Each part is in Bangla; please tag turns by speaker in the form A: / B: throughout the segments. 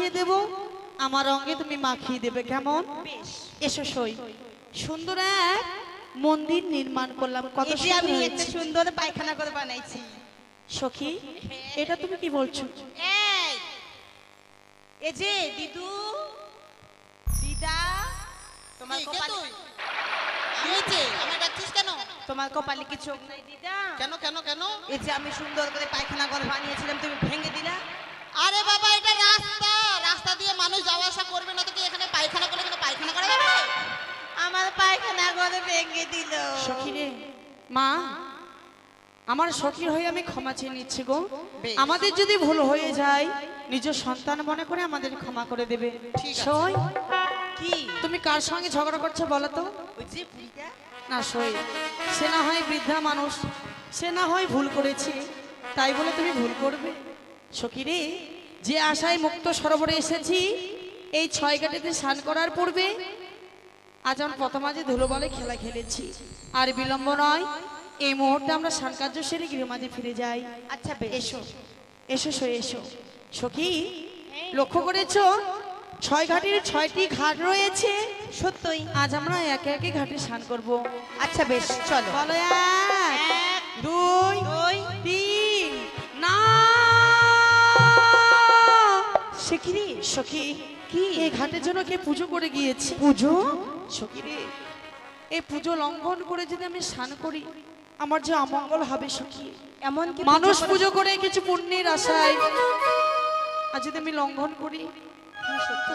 A: মাখিয়ে দেব। আমার অঙ্গে তুমি মাখিয়ে দেবে কেমন? এসো সই। সুন্দর এক মন্দির নির্মাণ করলাম। কত
B: আমি
A: সুন্দর
B: একটা সুন্দর পায়খানা করে বানাইছি।
A: সখী এটা তুমি কি বলছো?
B: এই এই যে দিদু দিদা তোমার
C: এই, কে
B: কপালে
C: তুই? কি হয়েছে আমায় ডাকছিস কেন?
B: তোমার কপালে কি চোখ নাই দিদা?
C: কেন কেন কেন?
B: এই যে আমি সুন্দর করে পায়খানা করে বানিয়েছিলাম তুমি ভেঙে দিলা।
C: আরে বাবা এটা রাস্তা।
A: মা আমার সখী হয়ে আমি ক্ষমা চেয়ে নিচ্ছি গো। আমাদের যদি ভুল হয়ে যায় নিজ সন্তান মনে করে আমাদের ক্ষমা করে দেবে। সই।
B: কি?
A: তুমি কার সঙ্গে ঝগড়া করছ বলো তো? না সই। সে না হয় বৃদ্ধা মানুষ। সে না হয় ভুল করেছে। তাই বলে তুমি ভুল করবে। সখী রে যে আশায় মুক্ত সরোবরে এসেছি এই ছয় ঘাটেতে স্নান করার পূর্বে আজ আমরা প্রথম আজে ধুলোবলে খেলা খেলেছি। আর বিলম্ব নয় এই মুহূর্তে আমরা স্নান কার্য সেরে গৃহমাঝে ফিরে যাই।
B: আচ্ছা বেশ।
A: এসো এসো সই এসো। সখী লক্ষ্য করেছ? ছয় ঘাটের ছয়টি ঘাট রয়েছে।
B: সত্যই।
A: আজ আমরা একে একে ঘাটে স্নান করব।
B: আচ্ছা বেশ চলো।
A: বলো এক দুই, তিন না।
B: সখী রে,
A: সখী
B: কি?
A: এই ঘাটের জন্য কে পুজো করে গিয়েছে?
B: পুজো?
A: সখী রে এই পুজো লঙ্ঘন করে যদি আমি স্নান করি আমার যে অমঙ্গল হবে সখী।
B: এমন
A: মানুষ
B: পুজো
A: করে কিছু পুণ্যের আশায়। আর যদি আমি লঙ্ঘন করি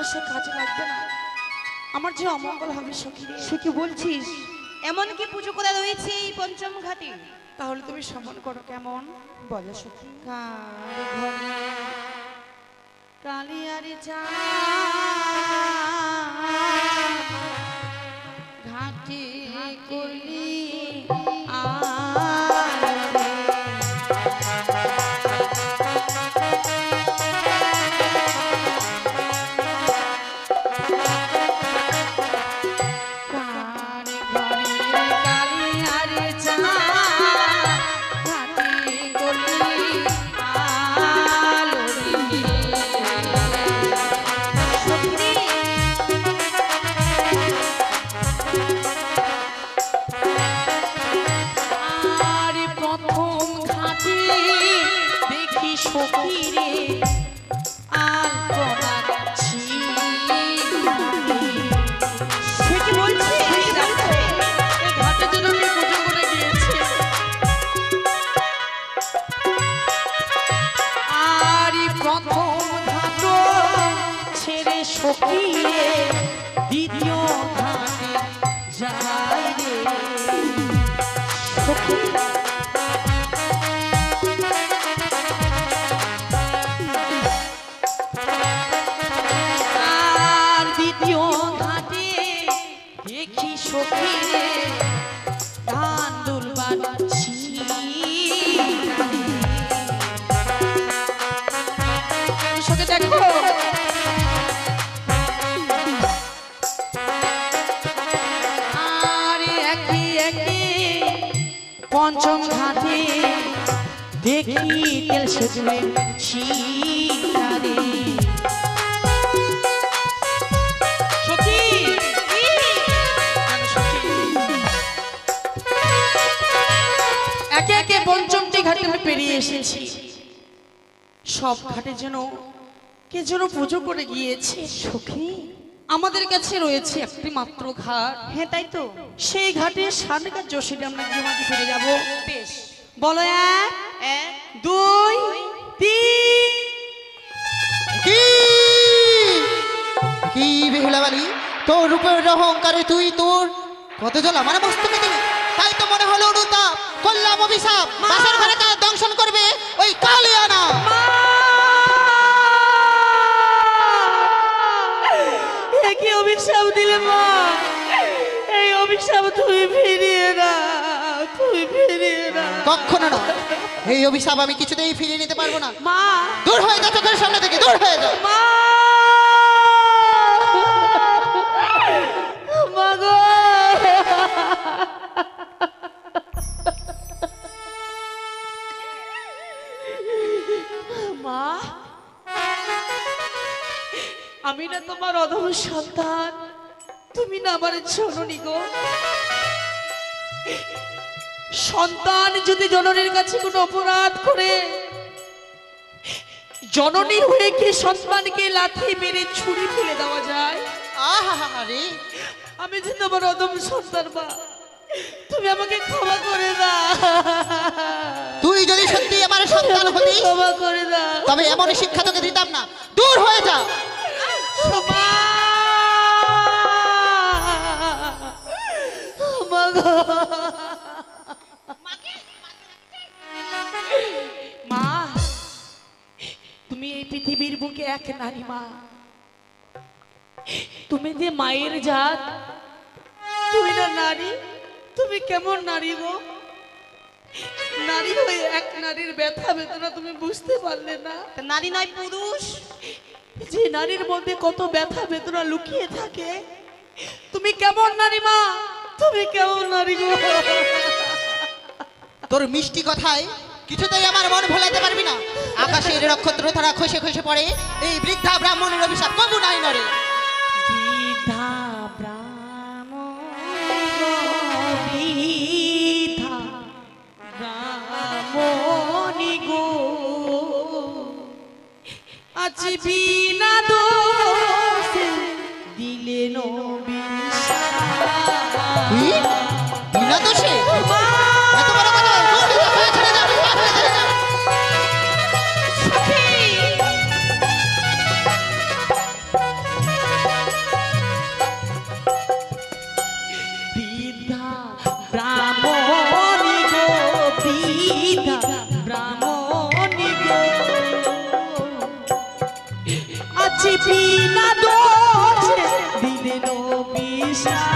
A: সে কাজে লাগবে না। আমার যে অমঙ্গল হবে সখী
B: সে কি বলছিস? এমন কি পুজো করা রয়েছে এই পঞ্চম ঘাটে?
A: তাহলে তুমি সমন করো কেমন?
B: বলো সখী।
A: কালিয়ারি চা ছেড়ে সখীরে দ্বিতীয় ঘাটে যাই রে। সখী দেখি তেল সখী একে একে পঞ্চমটি ঘাটে আমি পেরিয়ে এসেছি। সব ঘাটে যেন কে যেন পুজো করে গিয়েছে।
B: সখী
A: আমাদের কাছে রয়েছে একটি মাত্র ঘাট।
B: হ্যাঁ তাই তো।
A: সেই ঘাটে সানকার যোশীতে আমরা গৃহমাঝে ফিরে যাব।
B: বেশ।
A: বলো এক
B: এক
A: দুই তিন।
C: কি? কি বেহুলা তোর উপর অহংকারে তুই তোর কত জল আমার মস্তকে দিলি তাই তো মনে হলো অনুতা করলাম অভিশাপ। বাসর ঘরে কার দংশন করবে ওই কালিয়ানা।
A: একই অভিশাপ দিলে মা? এই অভিশাপ তুই ফিরিয়ে না তুই ফিরিয়ে না
C: কখনো না। এই অভিশাপ আমি কিছুতেই ফিরিয়ে নিতে পারব না।
A: মা।
C: দূর হয়ে যা চোখের সামনে থেকে দূর হয়ে যা
A: মা। আমি না তোমার অধম সন্তান। তুমি না আমার জননী গো। সন্তান যদি জননীর কাছে কোনো অপরাধ করে জননী হয়ে কি সন্তানকে লাথি মেরে ছুরি ফেলে দেওয়া যায়?
C: আহা রে
A: আমি যে তোমার অদম সন্তান মা তুমি আমাকে ক্ষমা করে দাও।
C: তুই যদি সত্যি আমার সন্তান হতিস
A: ক্ষমা করে দাও।
C: তবে এমন শিক্ষা তোকে দিতাম না। দূর হয়ে যা।
A: মা! পৃথিবীর বুকে এক নারী মা। তুমি যে মায়ের জাত তুমি না নারী তুমি কেমন নারী গো? নারী হয়ে এক নারীর ব্যথা বেদনা তুমি বুঝতে পারলে না।
B: নারী নয় পুরুষ।
A: যে নারীর মধ্যে কত ব্যথা বেদনা লুকিয়ে থাকে তুমি কেমন নারী মা? তুমি কেমন নারী গো?
C: তোর মিষ্টি কথায় কিছুতেই আমার মন ভোলাতে পারবি না। আকাশের নক্ষত্র তারা খসে খসে পড়ে। এই বৃদ্ধা ব্রাহ্মণের অভিশাপ কবু নাই নরে।
A: বৃদ্ধা আজ বিনা দোষে দিলেন
C: কি?
A: shine.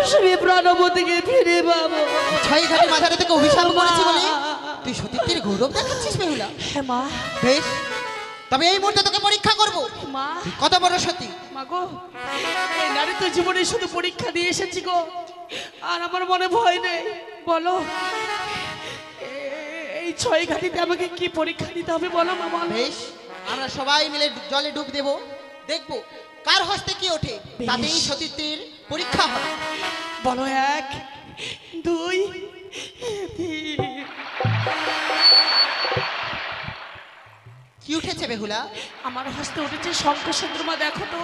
A: আমি প্রাণবতীকে ফিরে পাবো।
C: ছয় ঘাটে মাথাটা থেকে অভিশাপ করেছি বলে? তুই সতীত্বের গৌরব দেখাচ্ছিস বেহুলা।
A: হ্যাঁ মা।
C: বেশ তবে এই মুহূর্তে তোকে পরীক্ষা করব।
A: মা।
C: তুই কত বড় সতী?
A: মা গো এই নারী তো জীবনে শুধু পরীক্ষা দিয়ে এসেছি গো। আর আমার মনে ভয় নেই। বলো এই ছয় ঘাটিতে আমাকে কি পরীক্ষা দিতে হবে বলো মা বলো।
C: বেশ আমরা সবাই মিলে জলে ডুব দেব। দেখব কার হস্তে কি ওঠে। তাতেই সতীত্বের পরীক্ষা হবে
A: বলো এক দুই
C: কি উঠেছে বেহুলা?
A: আমার হস্তে উঠেছে শঙ্খ চন্দ্রমা দেখো তো।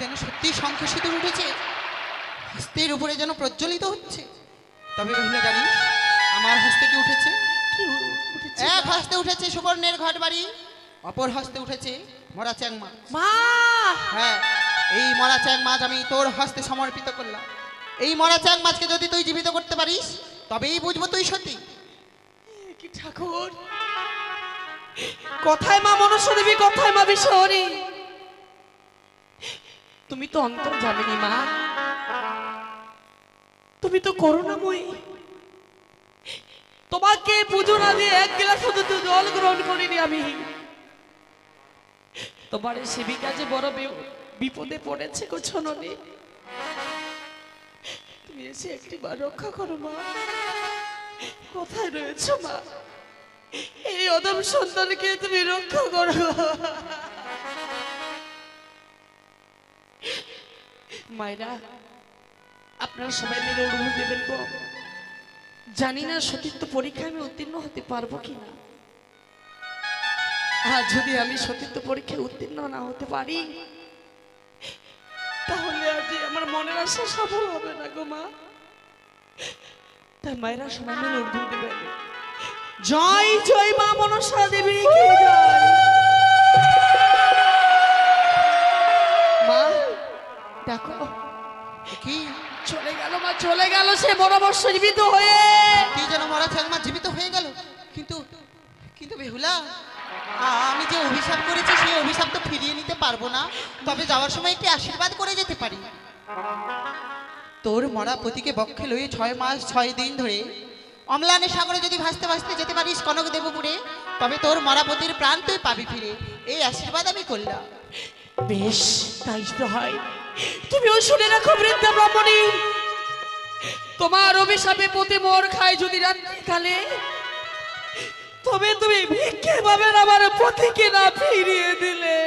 C: যেন সত্যি শঙ্খ সিঁদুর উঠেছে? হস্তের উপরে যেন প্রজ্বলিত হচ্ছে। তবে বেহুলা জানিস আমার হস্তে কি উঠেছে?
A: কি উঠেছে?
C: এক হস্তে উঠেছে সুবর্ণের ঘট বাড়ি অপর হস্তে উঠেছে মরা চ্যাং মাছ
A: মা!
C: হ্যাঁ এই মরা চ্যাং মাছ আমি তোর হস্তে সমর্পিত করলাম। এই মরা চ্যাং মাছকে যদি তুই জীবিত করতে পারিস, তবেই বুঝব তুই সত্যি
A: ঠাকুর? কোথায় মা মনসা দেবী, কোথায় মা বিশ্বরী তুমি তো অন্তর জামিনি মা। তুমি তো করুণাময়ী। তোমাকে পুজো না দিয়ে এক গ্লাস শুধু জল গ্রহণ করিনি আমি। তোমার এই সেবিকা যে বড় বিপদে পড়েছে গো ছননি। তুমি এসে একটিবার রক্ষা করো, মা। কোথায় রয়েছো, মা? এই অদম সন্তানকে তুমি রক্ষা করো। মায়েরা, আপনারা সবাই মিলে অনুভব দেবেন গো। জানি না সতীর্থ পরীক্ষায় আমি উত্তীর্ণ হতে পারব কিনা। আর যদি আমি সতীর্থ পরীক্ষায় উত্তীর্ণ না হতে পারি, তাহলে আজ আমার মনের আশা সফল হবে না গো মা। তাই মায়েরা সবাই মিলে উর্দু দেবেন জয় জয় মা মনসা দেবী মা, দেখো,
C: কি
A: চলে গেল মা, চলে গেল সে বড় বর্ষ জীবিত হয়ে।
C: কি যেন মরা মাছ জীবিত হয়ে গেল। কিন্তু কিন্তু বেহুলা আমি যে অভিশাপ করেছি, সেই অভিশাপ তো ফিরিয়ে নিতে পারব না। তবে যাওয়ার সময় একটি আশীর্বাদ করে যেতে পারি। তোর মরা পতিকে বক্ষে লয়ে ছয় মাস, ছয় দিন ধরে অম্লানের সাগরে যদি ভাসতে ভাসতে যেতে পারিস কনক দেবপুরে, তবে তোর মরা পতির প্রাণ তুই পাবি ফিরে। এই আশীর্বাদ আমি করলাম।
A: বেশ, তাই তো হয়। তুমিও শুনে রাখো বৃদ্ধা ব্রাহ্মণী। তোমার অভিশাপে পতি মোর খায় যদি রাত্রিকালে। তবে তুমি ভিক্ষে পাবেন আমার পতিকে না ফিরিয়ে দিলে।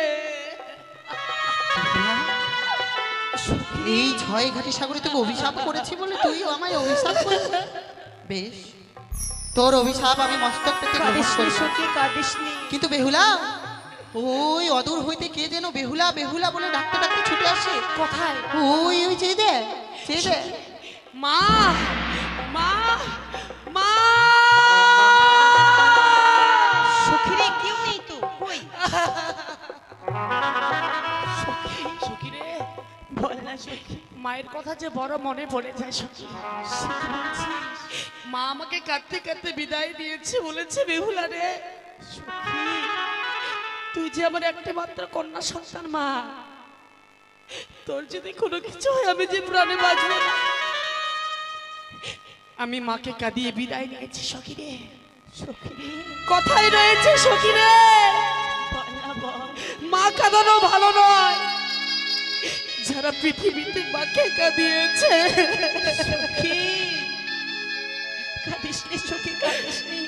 C: এই ছয় ঘাটি সাগরে তোকে অভিশাপ করেছি বলে তুই আমায় অভিশাপ করেছিস? বেশ। তোর অভিশাপ আমি মস্তক পেতে কিন্তু বেহুলা ওই অদূর হইতে কে যেন বেহুলা বেহুলা বলে ডাকতে ডাকতে ছুটে আসে।
A: কোথায়?
C: ওই ওই চেয়ে দে চেয়ে দে।
A: মা মা মায়ের কথা যে বড় মনে পড়ে যায় সখী। মা আমাকে কাঁদতে কাঁদতে বিদায় দিয়েছে, বলেছে, বেহুলা রে তুই যে আমার একটা মাত্র কন্যা সন্তান মা। তোর যদি কোনো কিছু হয়, আমি যে প্রাণে বাঁচবো না। আমি মাকে কাঁদিয়ে বিদায় নিয়েছি, সখী রে,
B: সখী
A: কথাই রয়েছে, সখী রে। মা কাঁদানো ভালো নয়। যারা পৃথিবীতে মাকে কাঁদিয়েছে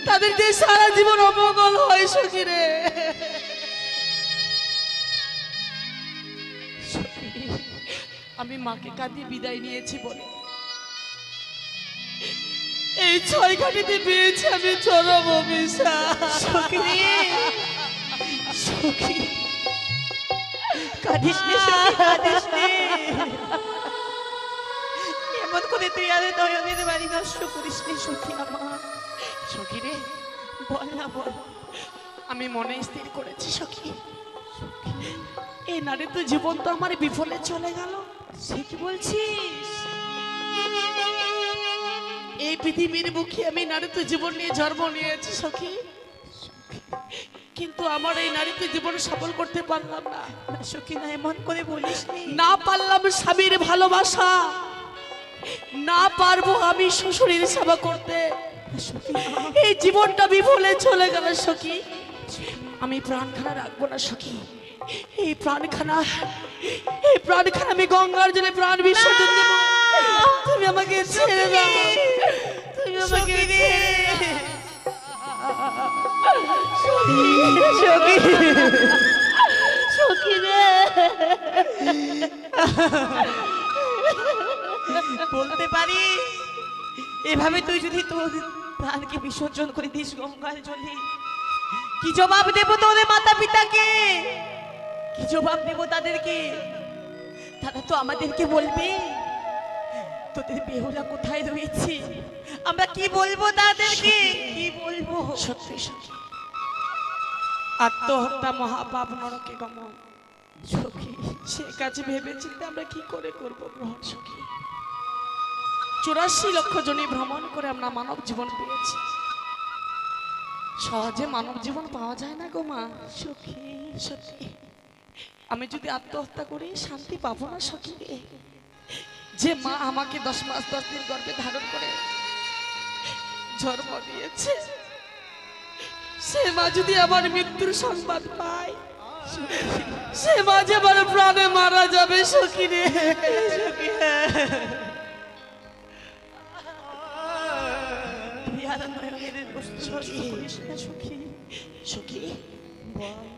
A: তাদের যে সারা জীবন অমঙ্গল হয় সখী রে। আমি মাকে কাঁদিয়ে বিদায় নিয়েছি বলে। এই ছয় ঘাটিতে পেয়েছি আমি চরম অভিশাপ।
B: সখী। রে সখী কাঁদিসনি সখী কাঁদিসনি এমন করে তুই আর নয়নের বাড়ি নষ্ট করিসনি সখী আমার।
A: সখী রে
B: বল না বল।
A: আমি মনে স্থির করেছি সখী। এই নারী তো জীবন তো আমার বিফলে চলে গেল।
B: সে কি বলছিস?
A: এই পৃথিবীর বুকে আমি নারী তো জীবন নিয়ে জন্ম নিয়েছি সখী। কিন্তু আমার এই নারী তো জীবন সফল করতে পারলাম না।
B: সখী না এমন করে বলিস না।
A: পারলাম স্বামীর ভালোবাসা। না পারব আমি শ্বশুরের সেবা করতে। এই জীবনটা বিফলে চলে গেল সখী। আমি প্রাণখানা রাখব না সখী। এই প্রাণখানা এই প্রাণখানা আমি গঙ্গার জলে প্রাণ বিসর্জন দেবো। তুমি আমাকে ছেড়ে দাও। তুমি আমাকে
B: সখী রে।
A: সখী। সখী রে
B: বলতে পারি, এভাবে তুই যদি তোর প্রাণকে বিসর্জন করে দিস গঙ্গার জলে, কি জবাব দেব তোদের মাতা পিতাকে কি জবাব দেব তাদেরকে? তারা তো আমাদেরকে বলবে। তোদের বেহুলা কোথায় রয়েছে? আমরা কি বলব তাদেরকে? কি বলব?
A: সত্যি সত্যি। আত্মহত্যা মহাপাপ নরকে গমন। সখী সে কাছে ভেবে চিন্তে আমরা কি করে করব গ্রহণ সখী? চুরাশি লক্ষ জনে ভ্রমণ করে আমরা মানব জীবন পেয়েছি। সহজে মানব জীবন পাওয়া যায় না গো মা। সখী সত্যি আমি যদি আত্মহত্যা করি শান্তি পাবো না সখী। যে মা আমাকে দশ মাস, দশ দিন গর্ভে ধারণ করে জন্ম দিয়েছে, সে মা যদি আমার মৃত্যুর সংবাদ পায়, সে মা যে আমার প্রাণে মারা যাবে সখী। রে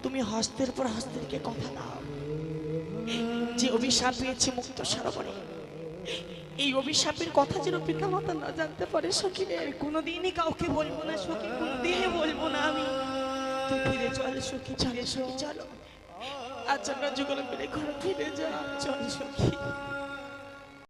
A: তুমি হস্তের পর হস্তেরকে কথা দাও। যে অভিশাপ পেয়েছে মুক্ত সরোবরে এই অভিশাপের কথা যেন পিতামাতা না জানতে পারে সখী রে
B: আমি কোনোদিনই কাউকে বলব না সখী কোনোদিনই বলব না আমি। তুই ফিরে চল সখী
A: চলো সখী চলো। আজ আমরা যুগল মিলে ঘরে ফিরে যা
B: চল সখী।